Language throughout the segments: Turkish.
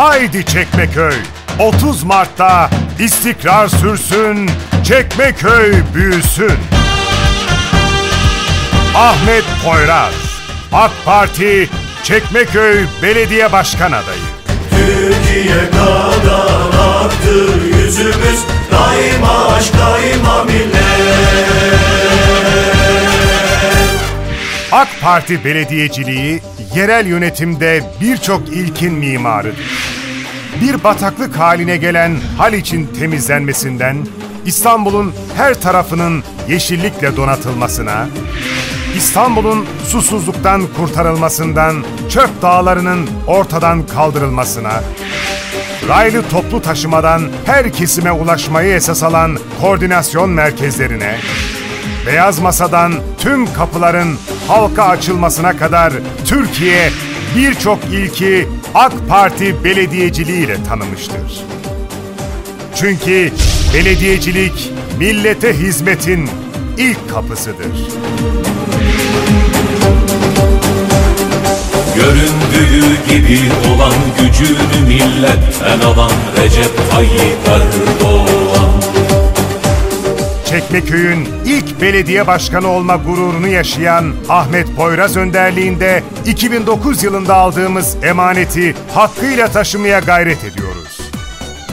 Haydi Çekmeköy! 30 Mart'ta istikrar sürsün, Çekmeköy büyüsün. Ahmet Poyraz, AK Parti Çekmeköy Belediye Başkan Adayı. Türkiye kadar aktı yüzümüz Daima aşk daima millet AK Parti belediyeciliği yerel yönetimde birçok ilkin mimarıdır. Bir bataklık haline gelen Haliç'in temizlenmesinden, İstanbul'un her tarafının yeşillikle donatılmasına, İstanbul'un susuzluktan kurtarılmasından, çöp dağlarının ortadan kaldırılmasına, raylı toplu taşımadan her kesime ulaşmayı esas alan koordinasyon merkezlerine, Beyaz Masa'dan tüm kapıların halka açılmasına kadar Türkiye birçok ilki AK Parti belediyeciliğiyle tanımıştır. Çünkü belediyecilik millete hizmetin ilk kapısıdır. Göründüğü gibi olan gücünü milletten alan Recep Tayyip Erdoğan Çekmeköy'ün ilk belediye başkanı olma gururunu yaşayan Ahmet Poyraz önderliğinde 2009 yılında aldığımız emaneti hakkıyla taşımaya gayret ediyoruz.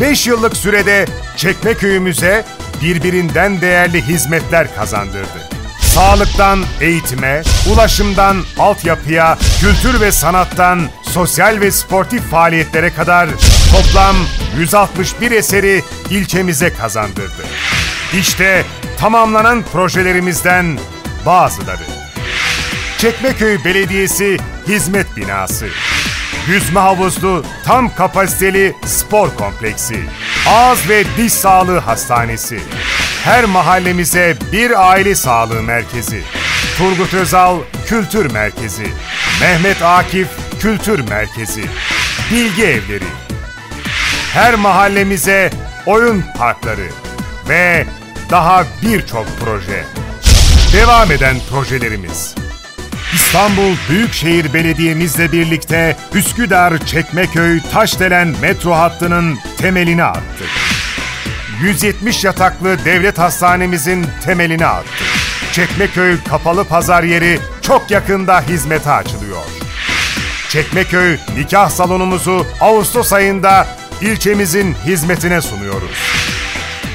5 yıllık sürede Çekmeköy'ümüze birbirinden değerli hizmetler kazandırdı. Sağlıktan eğitime, ulaşımdan altyapıya, kültür ve sanattan sosyal ve sportif faaliyetlere kadar toplam 161 eseri ilçemize kazandırdı. İşte tamamlanan projelerimizden bazıları. Çekmeköy Belediyesi Hizmet Binası. Yüzme havuzlu tam kapasiteli spor kompleksi. Ağız ve diş sağlığı hastanesi. Her mahallemize bir aile sağlığı merkezi. Turgut Özal Kültür Merkezi. Mehmet Akif Kültür Merkezi. Bilgi Evleri. Her mahallemize oyun parkları ve daha birçok proje. Devam eden projelerimiz. İstanbul Büyükşehir Belediye'mizle birlikte Üsküdar Çekmeköy Taşdelen metro hattının temelini attık. 170 yataklı devlet hastanemizin temelini attık. Çekmeköy Kapalı Pazar Yeri çok yakında hizmete açılıyor. Çekmeköy nikah salonumuzu Ağustos ayında ilçemizin hizmetine sunuyoruz.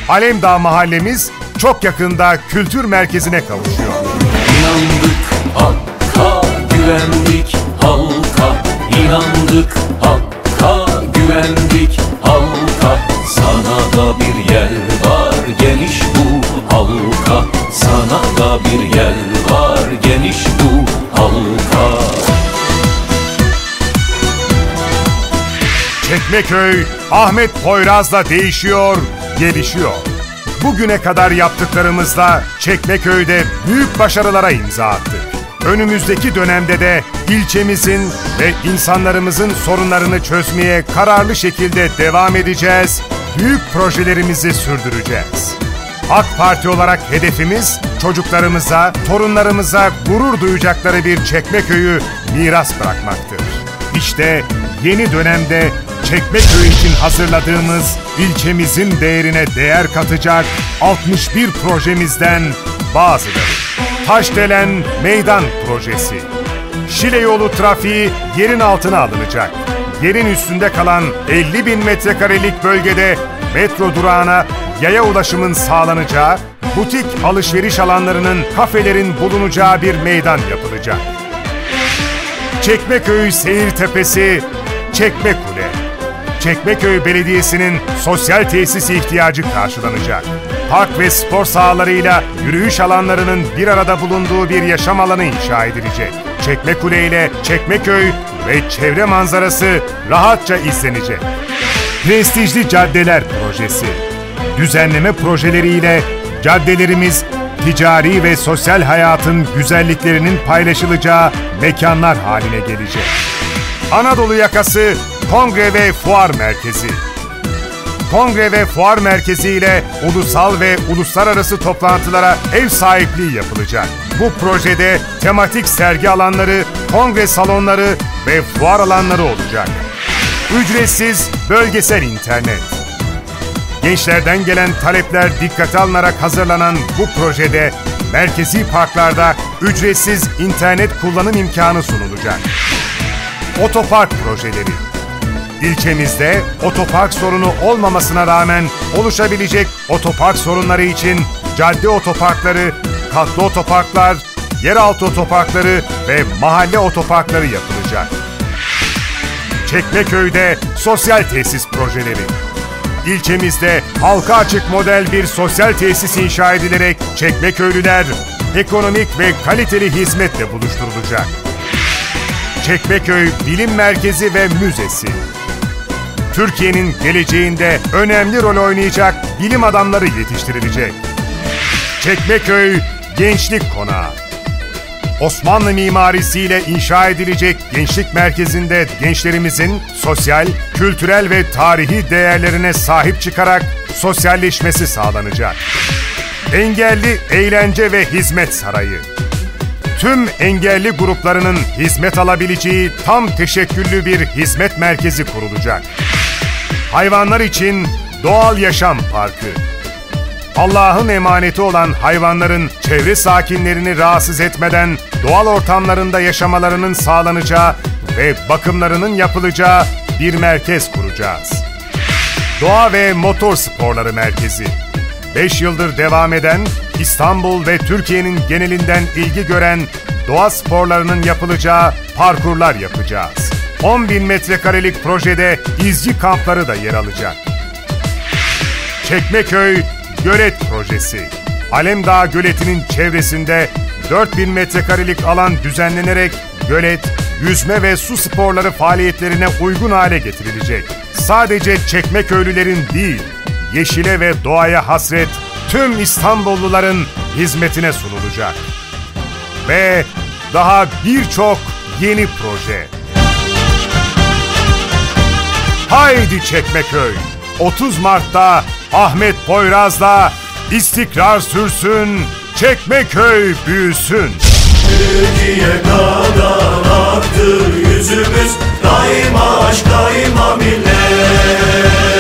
Alemdağ mahallemiz çok yakında kültür merkezine kavuşuyor. İnandık Hakk'a güvendik halka. İnandık Hakk'a güvendik halka. Sana da bir yer var geniş bu halka. Sana da bir yer var geniş bu halka. Çekmeköy Ahmet Poyraz'la değişiyor, gelişiyor. Bugüne kadar yaptıklarımızla Çekmeköy'de büyük başarılara imza attık. Önümüzdeki dönemde de ilçemizin ve insanlarımızın sorunlarını çözmeye kararlı şekilde devam edeceğiz, büyük projelerimizi sürdüreceğiz. AK Parti olarak hedefimiz çocuklarımıza, torunlarımıza gurur duyacakları bir Çekmeköy'ü miras bırakmaktır. İşte yeni dönemde Çekmeköy için hazırladığımız ilçemizin değerine değer katacak 61 projemizden bazıları. Taşdelen Meydan Projesi. Şile yolu trafiği yerin altına alınacak. Yerin üstünde kalan 50 bin metrekarelik bölgede metro durağına yaya ulaşımın sağlanacağı, butik alışveriş alanlarının, kafelerin bulunacağı bir meydan yapılacak. Çekmeköy Seyir Tepesi, Çekmekule. Çekmeköy Belediyesi'nin sosyal tesis ihtiyacı karşılanacak. Park ve spor sahalarıyla yürüyüş alanlarının bir arada bulunduğu bir yaşam alanı inşa edilecek. Çekmekule ile Çekmeköy ve çevre manzarası rahatça izlenecek. Prestijli Caddeler Projesi. Düzenleme projeleriyle caddelerimiz ticari ve sosyal hayatın güzelliklerinin paylaşılacağı mekanlar haline gelecek. Anadolu yakası Kongre ve Fuar Merkezi. Kongre ve Fuar Merkezi ile ulusal ve uluslararası toplantılara ev sahipliği yapılacak. Bu projede tematik sergi alanları, kongre salonları ve fuar alanları olacak. Ücretsiz bölgesel internet. Gençlerden gelen talepler dikkate alınarak hazırlanan bu projede merkezi parklarda ücretsiz internet kullanım imkanı sunulacak. Otopark projeleri. İlçemizde otopark sorunu olmamasına rağmen oluşabilecek otopark sorunları için cadde otoparkları, katlı otoparklar, yeraltı otoparkları ve mahalle otoparkları yapılacak. Çekmeköy'de sosyal tesis projeleri. İlçemizde halka açık model bir sosyal tesis inşa edilerek Çekmeköylüler ekonomik ve kaliteli hizmetle buluşturulacak. Çekmeköy Bilim Merkezi ve Müzesi. Türkiye'nin geleceğinde önemli rol oynayacak bilim adamları yetiştirilecek. Çekmeköy Gençlik Konağı. Osmanlı mimarisiyle inşa edilecek gençlik merkezinde gençlerimizin sosyal, kültürel ve tarihi değerlerine sahip çıkarak sosyalleşmesi sağlanacak. Engelli Eğlence ve Hizmet Sarayı. Tüm engelli gruplarının hizmet alabileceği tam teşekküllü bir hizmet merkezi kurulacak. Hayvanlar için Doğal Yaşam Parkı. Allah'ın emaneti olan hayvanların çevre sakinlerini rahatsız etmeden doğal ortamlarında yaşamalarının sağlanacağı ve bakımlarının yapılacağı bir merkez kuracağız. Doğa ve Motor Sporları Merkezi 5 yıldır devam eden İstanbul ve Türkiye'nin genelinden ilgi gören doğa sporlarının yapılacağı parkurlar yapacağız. 10 bin metrekarelik projede izci kampları da yer alacak. Çekmeköy Gölet Projesi. Alemdağ Göleti'nin çevresinde 4000 metrekarelik alan düzenlenerek gölet, yüzme ve su sporları faaliyetlerine uygun hale getirilecek. Sadece Çekmeköylülerin değil, yeşile ve doğaya hasret tüm İstanbulluların hizmetine sunulacak. Ve daha birçok yeni proje. Haydi Çekmeköy. 30 Mart'ta Ahmet Poyraz'la istikrar sürsün, Çekmeköy büyüsün. Türkiye kadar aktı yüzümüz, daima aşk daima millet.